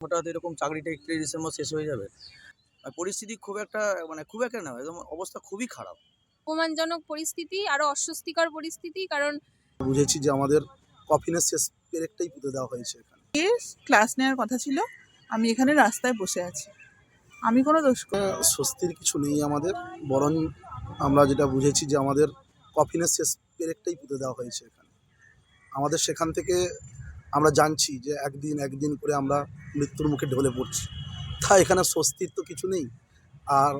হঠাৎ এরকম চাকরিটা একত্রিশ ডিসেম্বর শেষ হয়ে যাবে আর পরিস্থিতি খুব একটা মানে খুব একটা না একদম অবস্থা খুবই খারাপ। অপমানজনক পরিস্থিতি আরও অস্বস্তিকর পরিস্থিতি কারণ বুঝেছি যে আমাদের কফিনের শেষ পেরেকটাই পুঁতে দেওয়া হয়েছে এখানে। ক্লাস নেওয়ার কথা ছিল আমি এখানে রাস্তায় বসে আছি। আমি কোনো দোষ স্বস্তির কিছু নেই আমাদের বরং আমরা যেটা বুঝেছি যে আমাদের কফিনের শেষ পেরেকটাই পুঁতে দেওয়া হয়েছে এখানে। আমাদের সেখান থেকে আমরা জানছি যে একদিন একদিন করে আমরা মৃত্যুর মুখে ঢলে পড়ছি। তা এখানে স্বস্তির তো কিছু নেই। আর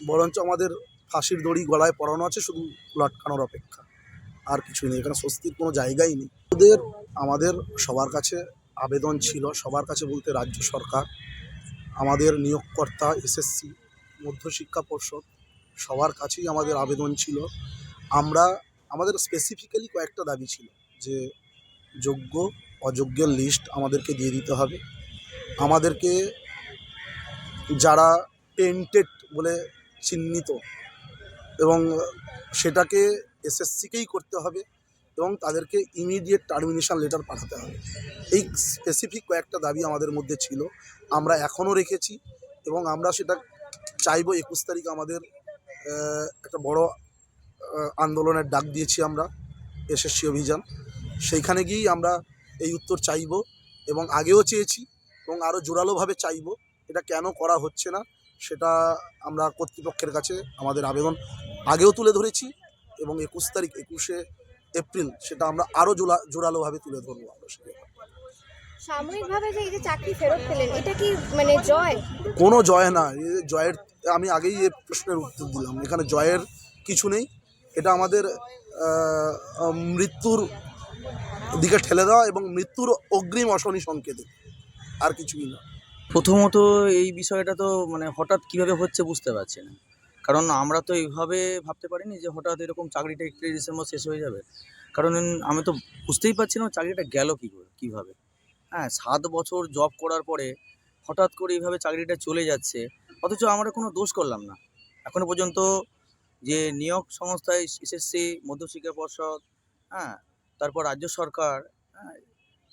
বরঞ্চ আমাদের ফাঁসির দড়ি গলায় পরানো আছে, শুধু লটকানোর অপেক্ষা। আর কিছুই নেই, এখানে স্বস্তির কোনো জায়গাই নেই। ওদের, আমাদের সবার কাছে আবেদন ছিল, সবার কাছে বলতে রাজ্য সরকার, আমাদের নিয়োগকর্তা এসএসসি মধ্যশিক্ষা পর্ষদ, সবার কাছেই আমাদের আবেদন ছিল। আমরা, আমাদের স্পেসিফিক্যালি কয়েকটা দাবি ছিল যে যোগ্য, অযোগ্যের লিস্ট আমাদেরকে দিয়ে দিতে হবে। আমাদেরকে যারা টেন্টেড বলে চিহ্নিত এবং সেটাকে এসএসসিকেই করতে হবে এবং তাদেরকে ইমিডিয়েট টার্মিনেশন লেটার পাঠাতে হবে। এই স্পেসিফিক কয়েকটা দাবি আমাদের মধ্যে ছিল, আমরা এখনও রেখেছি এবং আমরা সেটা চাইব একুশ তারিখ আমাদের একটা বড় আন্দোলনের ডাক দিয়েছি আমরা, এসএসসি অভিযান। সেইখানে গিয়েই আমরা এই উত্তর চাইব এবং আগেও চেয়েছি এবং আরও জোরালোভাবে চাইব। এটা কেন করা হচ্ছে না সেটা আমরা কর্তৃপক্ষের কাছে আমাদের আবেদন আগেও তুলে ধরেছি এবং একুশ তারিখ একুশে এপ্রিল সেটা আমরা আরও জোরা জোরালোভাবে তুলে ধরবো আমরা সেটা সাময়িকভাবে যে এই যে চাকরি ফেরত পেলেন এটা কি মানে জয়? কোনো জয় না এ জয়ের আমি আগেই এই প্রশ্নের উত্তর দিলাম। এখানে জয়ের কিছু নেই এটা আমাদের মৃত্যুর দিকে ঠেলে দেওয়া এবং মৃত্যুর অগ্রিম অশনি সংকেত। আর কিছুই না। প্রথমত এই বিষয়টা তো মানে হঠাৎ কীভাবে হচ্ছে বুঝতে পারছি না। কারণ আমরা তো এইভাবে ভাবতে পারিনি যে হঠাৎ এরকম চাকরিটা একত্রিশ ডিসেম্বর শেষ হয়ে যাবে। কারণ আমি তো বুঝতেই পারছি না চাকরিটা গেল কী করে, কীভাবে। হ্যাঁ সাত বছর জব করার পরে হঠাৎ করে এইভাবে চাকরিটা চলে যাচ্ছে, অথচ আমরা কোনো দোষ করলাম না। এখনও পর্যন্ত যে নিয়োগ সংস্থায় এসএসসি, মধ্যশিক্ষা পর্ষদ হ্যাঁ তারপর রাজ্য সরকার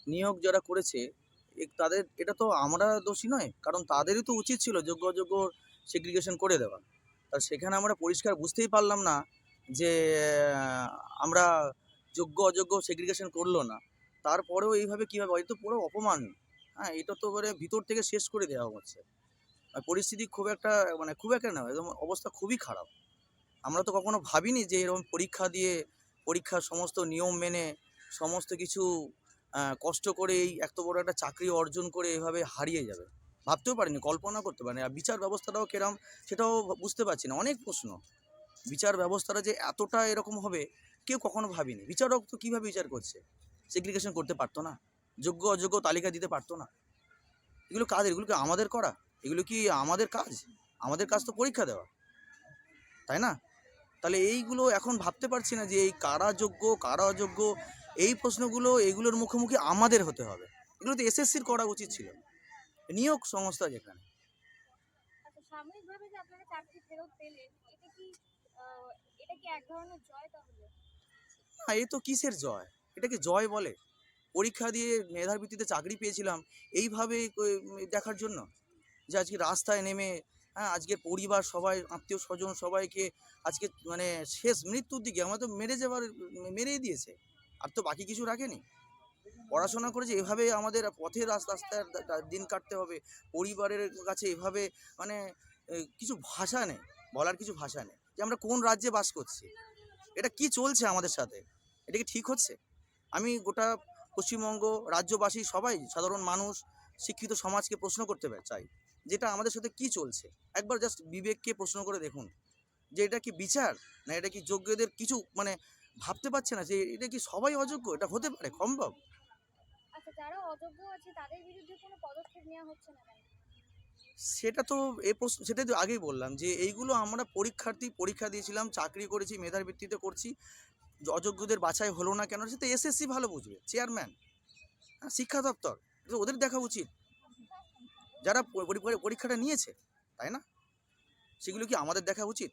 নিয়োগ যারা করেছে তাদের, এটা তো আমরা দোষী নয়, কারণ তাদেরই তো উচিত ছিল যোগ্য অযোগ্য সেগ্রিগেশন করে দেওয়া। আর সেখানে আমরা পরিষ্কার বুঝতেই পারলাম না যে আমরা যোগ্য অযোগ্য সেগ্রিগেশন করল না। তারপরেও এইভাবে কীভাবে হয়? তো পুরো অপমান হ্যাঁ এটা তো মানে ভিতর থেকে শেষ করে দেওয়া হচ্ছে। পরিস্থিতি খুব একটা মানে খুব একটা না একদম অবস্থা খুবই খারাপ। আমরা তো কখনো ভাবিনি যে এরকম পরীক্ষা দিয়ে পরীক্ষার সমস্ত নিয়ম মেনে সমস্ত কিছু কষ্ট করে এই এত বড় একটা চাকরি অর্জন করে এভাবে হারিয়ে যাবে। ভাবতেও পারিনি, কল্পনা করতে পারিনি। আর বিচার ব্যবস্থাটাও কেরাম সেটাও বুঝতে পারছি না। অনেক প্রশ্ন। বিচার ব্যবস্থাটা যে এতটা এরকম হবে, কেউ কখনো ভাবিনি। বিচারক তো কীভাবে বিচার করছে? সেগ্রিগেশন করতে পারতো না। যোগ্য, অযোগ্য তালিকা দিতে পারতো না। এগুলো কাজ, এগুলো কি আমাদের করা? এগুলো কি আমাদের কাজ? আমাদের কাজ তো পরীক্ষা দেওয়া। তাই না? তাহলে এইগুলো এখন ভাবতে পারছি না যে এই কারা যোগ্য কারা অযোগ্য এই প্রশ্নগুলো এগুলোর মুখোমুখি আমাদের হতে হবে। এগুলো তো এসএসসির করা উচিত ছিল। নিয়োগ সংস্থা যেখানে। আচ্ছা না এ তো কিসের জয়? এটাকে জয় বলে? পরীক্ষা দিয়ে মেধার ভিত্তিতে চাকরি পেয়েছিলাম এইভাবে দেখার জন্য? যে আজকে রাস্তায় নেমে হ্যাঁ আজকে পরিবার সবাই, আত্মীয় স্বজন সবাইকে আজকে মানে শেষ মৃত্যুর দিকে আমার তো মেরে যাবার, মেরেই দিয়েছে। আর তো বাকি কিছু রাখেনি। পড়াশোনা করেছে এভাবে আমাদের পথে রাস্তা রাস্তায় দিন কাটতে হবে, পরিবারের কাছে এভাবে মানে কিছু ভাষা নেই, বলার কিছু ভাষা নেই যে আমরা কোন রাজ্যে বাস করছি। এটা কি চলছে আমাদের সাথে? এটা কি ঠিক হচ্ছে? আমি গোটা পশ্চিমবঙ্গ রাজ্যবাসী সবাই সাধারণ মানুষ, শিক্ষিত সমাজকে প্রশ্ন করতে চাই। যেটা আমাদের সাথে কি চলছে? একবার জাস্ট বিবেককে প্রশ্ন করে দেখুন যে এটা কি বিচার? না এটা কি যোগ্যদের কিছু মানে ভাবতে পারছে না যে এটা কি সবাই অযোগ্য? এটা হতে পারে সম্ভব? আচ্ছা যারা অযোগ্য আছে তাদের বিরুদ্ধে কোনো পদক্ষেপ নেওয়া হচ্ছে না সেটা তো এ প্রশ্ন সেটাই তো আগেই বললাম যে এইগুলো আমরা পরীক্ষার্থী পরীক্ষা দিয়েছিলাম চাকরি করেছি মেধার ভিত্তিতে করছি অযোগ্যদের বাছাই হলো না কেন? সেটা এসএসসি ভালো বুঝবে চেয়ারম্যান শিক্ষা দপ্তর ওদের দেখা উচিত। যারা পরীক্ষাটা নিয়েছে, তাই না? সেগুলো কি আমাদের দেখা উচিত?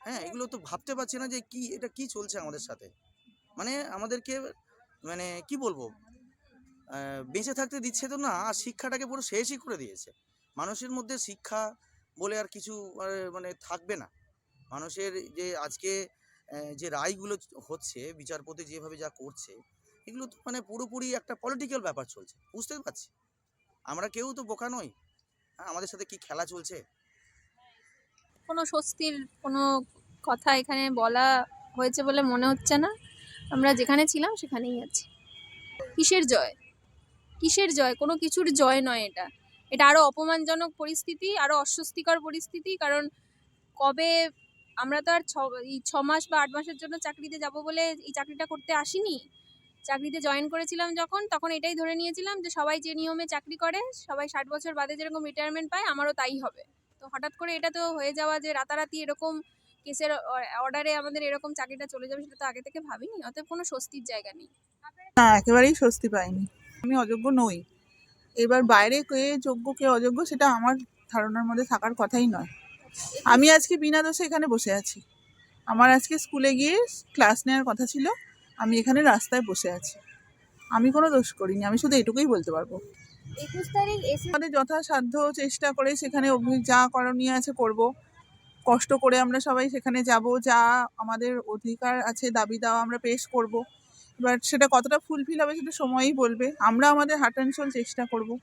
হ্যাঁ এগুলো তো ভাবতে পারছি না যে কি, এটা কি চলছে আমাদের সাথে? মানে আমাদেরকে মানে কি বলব? বেঁচে থাকতে দিচ্ছে তো না, আর শিক্ষাটাকে পুরো শেষই করে দিয়েছে। মানুষের মধ্যে শিক্ষা বলে আর কিছু মানে থাকবে না। মানুষের যে আজকে যে রায়গুলো হচ্ছে, বিচারপতি যেভাবে যা করছে, এগুলো তো মানে পুরোপুরি একটা পলিটিক্যাল ব্যাপার চলছে, বুঝতে পারছি? আমরা কেউ তো বোকা নই। হ্যাঁ আমাদের সাথে কি খেলা চলছে? কোনো স্বস্তির কোনো কথা এখানে বলা হয়েছে বলে মনে হচ্ছে না। আমরা যেখানে ছিলাম সেখানেই আছি। কিসের জয়? কিসের জয়? কোনো কিছুর জয় নয় এটা। এটা আরও অপমানজনক পরিস্থিতি আরও অস্বস্তিকর পরিস্থিতি, কারণ কবে আমরা তো আর ছ মাস বা আট মাসের জন্য চাকরিতে যাব বলে এই চাকরিটা করতে আসিনি? চাকরিতে জয়েন করেছিলাম যখন, তখন এটাই ধরে নিয়েছিলাম যে সবাই যে নিয়মে চাকরি করে, সবাই ষাট বছর বাদে যেরকম রিটায়ারমেন্ট পায়, আমারও তাই হবে। তো হঠাৎ করে এটা তো হয়ে যাওয়া যে রাতারাতি এরকম কেসের অর্ডারে আমাদের এরকম চাকরিটা চলে যাবে, সেটা তো আগে থেকে ভাবিনি, অতএব কোনো স্বস্তির জায়গা নেই। না, একেবারেই স্বস্তি পাইনি। আমি অযোগ্য নই। এবার বাইরে কে যোগ্য, কে অযোগ্য, সেটা আমার ধারণার মধ্যে থাকার কথাই নয়। আমি আজকে বিনা দোষে এখানে বসে আছি। আমার আজকে স্কুলে গিয়ে ক্লাস নেওয়ার কথা ছিল। আমি এখানে রাস্তায় বসে আছি। আমি কোনো দোষ করিনি আমি শুধু এটুকুই বলতে পারব। একুশ তারিখ এসে আমাদের যথাসাধ্য চেষ্টা করে সেখানে অভি- যা করণীয় আছে করব। কষ্ট করে আমরা সবাই সেখানে যাব যা আমাদের অধিকার আছে দাবি দেওয়া আমরা পেশ করব। বাট সেটা কতটা ফুলফিল হবে সেটা সময়ই বলবে। আমরা আমাদের অ্যান্ড চেষ্টা করব।